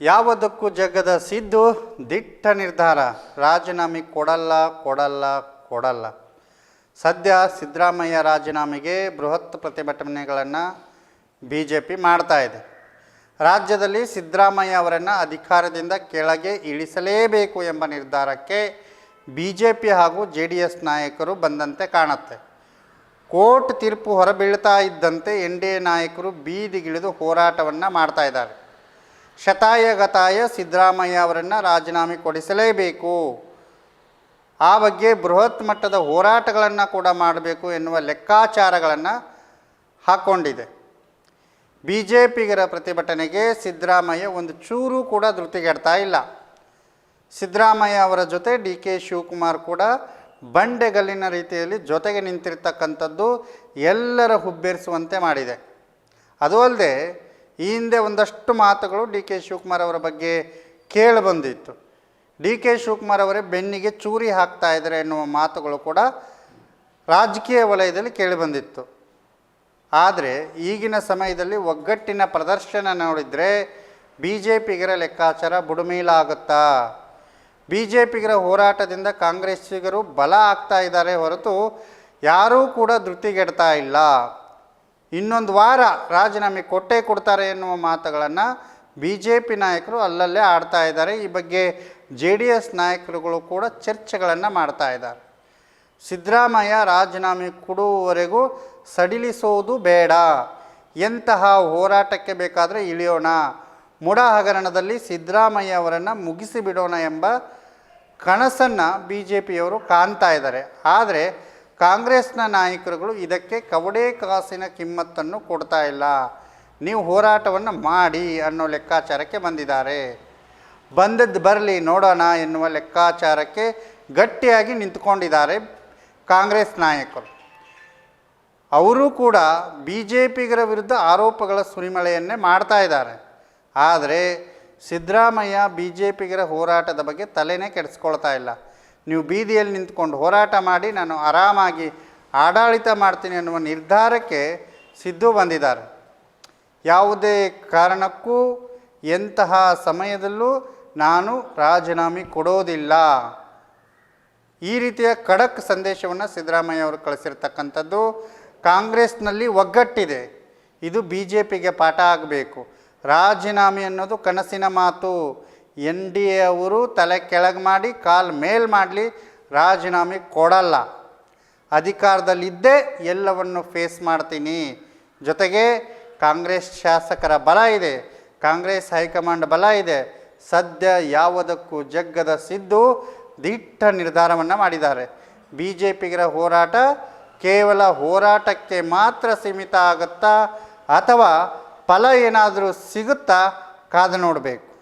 ಯಾವುದಕ್ಕೂ ಜಗ್ಗದ ಸಿದ್ದು, ದಿಟ್ಟ ನಿರ್ಧಾರ. ರಾಜೀನಾಮೆ ಕೊಡಲ್ಲ ಕೊಡಲ್ಲ ಕೊಡಲ್ಲ. ಸದ್ಯ ಸಿದ್ದರಾಮಯ್ಯ ರಾಜೀನಾಮೆಗೆ ಬೃಹತ್ ಪ್ರತಿಭಟನೆಗಳನ್ನು ಬಿ ಜೆ ಪಿ ಮಾಡ್ತಾ ಇದೆ. ರಾಜ್ಯದಲ್ಲಿ ಸಿದ್ದರಾಮಯ್ಯ ಅವರನ್ನು ಅಧಿಕಾರದಿಂದ ಕೆಳಗೆ ಇಳಿಸಲೇಬೇಕು ಎಂಬ ನಿರ್ಧಾರಕ್ಕೆ ಬಿ ಜೆ ಪಿ ಹಾಗೂ ಜೆ ಡಿ ಎಸ್ ನಾಯಕರು ಬಂದಂತೆ ಕಾಣುತ್ತೆ. ಕೋರ್ಟ್ ತೀರ್ಪು ಹೊರಬೀಳ್ತಾ ಇದ್ದಂತೆ ಎನ್ ಡಿ ಎ ನಾಯಕರು ಬೀದಿಗಿಳಿದು ಹೋರಾಟವನ್ನು ಮಾಡ್ತಾ ಇದ್ದಾರೆ. ಶತಾಯ ಗತಾಯ ಸಿದ್ದರಾಮಯ್ಯ ಅವರನ್ನು ರಾಜೀನಾಮೆ ಕೊಡಿಸಲೇಬೇಕು. ಆ ಬಗ್ಗೆ ಬೃಹತ್ ಮಟ್ಟದ ಹೋರಾಟಗಳನ್ನು ಕೂಡ ಮಾಡಬೇಕು ಎನ್ನುವ ಲೆಕ್ಕಾಚಾರಗಳನ್ನು ಹಾಕ್ಕೊಂಡಿದೆ ಬಿ ಜೆ ಪಿಗರ ಪ್ರತಿಭಟನೆಗೆ ಸಿದ್ದರಾಮಯ್ಯ ಒಂದು ಚೂರು ಕೂಡ ಧೃತಿಗೆಡ್ತಾ ಇಲ್ಲ. ಸಿದ್ದರಾಮಯ್ಯ ಅವರ ಜೊತೆ ಡಿ ಕೆ ಶಿವಕುಮಾರ್ ಕೂಡ ಬಂಡೆಗಲ್ಲಿನ ರೀತಿಯಲ್ಲಿ ಜೊತೆಗೆ ನಿಂತಿರ್ತಕ್ಕಂಥದ್ದು ಎಲ್ಲರ ಹುಬ್ಬೇರಿಸುವಂತೆ ಮಾಡಿದೆ. ಅದು ಅಲ್ಲದೆ ಈ ಹಿಂದೆ ಒಂದಷ್ಟು ಮಾತುಗಳು ಡಿ ಕೆ ಶಿವಕುಮಾರ್ ಅವರ ಬಗ್ಗೆ ಕೇಳಿ ಬಂದಿತ್ತು. ಡಿ ಕೆ ಶಿವಕುಮಾರ್ ಅವರೇ ಬೆನ್ನಿಗೆ ಚೂರಿ ಹಾಕ್ತಾ ಇದ್ದಾರೆ ಎನ್ನುವ ಮಾತುಗಳು ಕೂಡ ರಾಜಕೀಯ ವಲಯದಲ್ಲಿ ಕೇಳಿಬಂದಿತ್ತು ಆದರೆ ಈಗಿನ ಸಮಯದಲ್ಲಿ ಒಗ್ಗಟ್ಟಿನ ಪ್ರದರ್ಶನ ನೋಡಿದರೆ ಬಿ ಜೆ ಪಿಗರ ಲೆಕ್ಕಾಚಾರ ಬುಡುಮೇಲಾಗುತ್ತಾ? ಬಿ ಜೆ ಪಿಗರ ಹೋರಾಟದಿಂದ ಕಾಂಗ್ರೆಸ್ಸಿಗರು ಬಲ ಆಗ್ತಾ ಇದ್ದಾರೆ ಹೊರತು ಯಾರೂ ಕೂಡ ಧೃತಿಗೆಡ್ತಾ ಇಲ್ಲ. ಇನ್ನೊಂದು ವಾರ ರಾಜೀನಾಮೆ ಕೊಟ್ಟೇ ಕೊಡ್ತಾರೆ ಎನ್ನುವ ಮಾತುಗಳನ್ನು ಬಿ ಜೆ ಪಿ ನಾಯಕರು ಅಲ್ಲಲ್ಲೇ ಆಡ್ತಾ ಇದ್ದಾರೆ. ಈ ಬಗ್ಗೆ ಜೆ ಡಿ ಎಸ್ ನಾಯಕರುಗಳು ಕೂಡ ಚರ್ಚೆಗಳನ್ನು ಮಾಡ್ತಾ ಇದ್ದಾರೆ. ಸಿದ್ದರಾಮಯ್ಯ ರಾಜೀನಾಮೆ ಕೊಡುವವರೆಗೂ ಸಡಿಲಿಸೋದು ಬೇಡ. ಎಂತಹ ಹೋರಾಟಕ್ಕೆ ಬೇಕಾದರೆ ಇಳಿಯೋಣ. ಮುಡ ಹಗರಣದಲ್ಲಿ ಸಿದ್ದರಾಮಯ್ಯ ಅವರನ್ನು ಮುಗಿಸಿಬಿಡೋಣ ಎಂಬ ಕನಸನ್ನು ಬಿ ಜೆ ಪಿಯವರು ಕಾಣ್ತಾ ಇದ್ದಾರೆ. ಆದರೆ ಕಾಂಗ್ರೆಸ್ನ ನಾಯಕರುಗಳು ಇದಕ್ಕೆ ಕವಡೆ ಕಾಸಿನ ಕಿಮ್ಮತ್ತನ್ನು ಕೊಡ್ತಾ ಇಲ್ಲ. ನೀವು ಹೋರಾಟವನ್ನು ಮಾಡಿ ಅನ್ನೋ ಲೆಕ್ಕಾಚಾರಕ್ಕೆ ಬಂದಿದ್ದಾರೆ. ಬಂದದ್ದು ಬರಲಿ ನೋಡೋಣ ಎನ್ನುವ ಲೆಕ್ಕಾಚಾರಕ್ಕೆ ಗಟ್ಟಿಯಾಗಿ ನಿಂತ್ಕೊಂಡಿದ್ದಾರೆ ಕಾಂಗ್ರೆಸ್ ನಾಯಕರು. ಅವರು ಕೂಡ ಬಿ ಜೆ ಪಿಗರ ವಿರುದ್ಧ ಆರೋಪಗಳ ಸುರಿಮಳೆಯನ್ನೇ ಮಾಡ್ತಾ ಇದ್ದಾರೆ. ಆದರೆ ಸಿದ್ದರಾಮಯ್ಯ ಬಿ ಜೆ ಪಿಗರ ಹೋರಾಟದ ಬಗ್ಗೆ ತಲೆನೇ ಕೆಡಿಸ್ಕೊಳ್ತಾ ಇಲ್ಲ. ನೀವು ಬೀದಿಯಲ್ಲಿ ನಿಂತ್ಕೊಂಡು ಹೋರಾಟ ಮಾಡಿ ನಾನು ಆರಾಮಾಗಿ ಆಡಳಿತ ಮಾಡ್ತೀನಿ ಅನ್ನುವ ನಿರ್ಧಾರಕ್ಕೆ ಸಿದ್ದು ಬಂದಿದ್ದಾರೆ. ಯಾವುದೇ ಕಾರಣಕ್ಕೂ ಎಂತಹ ಸಮಯದಲ್ಲೂ ನಾನು ರಾಜೀನಾಮೆ ಕೊಡೋದಿಲ್ಲ. ಈ ರೀತಿಯ ಖಡಕ್ ಸಂದೇಶವನ್ನು ಸಿದ್ದರಾಮಯ್ಯ ಅವರು ಕಳಿಸಿರ್ತಕ್ಕಂಥದ್ದು ಕಾಂಗ್ರೆಸ್ನಲ್ಲಿ ಒಗ್ಗಟ್ಟಿದೆ. ಇದು ಬಿ ಜೆ ಪಿಗೆ ಪಾಠ ಆಗಬೇಕು. ರಾಜೀನಾಮೆ ಅನ್ನೋದು ಕನಸಿನ ಮಾತು. ಎನ್ ಡಿ ಎ ಅವರು ತಲೆ ಕೆಳಗೆ ಮಾಡಿ, ಕಾಲ್ ಮೇಲ್ ಮಾಡಲಿ, ರಾಜೀನಾಮೆ ಕೊಡಲ್ಲ. ಅಧಿಕಾರದಲ್ಲಿದ್ದೇ ಎಲ್ಲವನ್ನು ಫೇಸ್ ಮಾಡ್ತೀನಿ. ಜೊತೆಗೆ ಕಾಂಗ್ರೆಸ್ ಶಾಸಕರ ಬಲ ಇದೆ, ಕಾಂಗ್ರೆಸ್ ಹೈಕಮಾಂಡ್ ಬಲ ಇದೆ. ಸದ್ಯ ಯಾವುದಕ್ಕೂ ಜಗ್ಗದ ಸಿದ್ದು ದಿಟ್ಟ ನಿರ್ಧಾರವನ್ನು ಮಾಡಿದ್ದಾರೆ. ಬಿ ಜೆ ಪಿಗರ ಹೋರಾಟ ಕೇವಲ ಹೋರಾಟಕ್ಕೆ ಮಾತ್ರ ಸೀಮಿತ ಆಗುತ್ತಾ ಅಥವಾ ಫಲ ಏನಾದರೂ ಸಿಗುತ್ತಾ ಕಾದು ನೋಡಬೇಕು.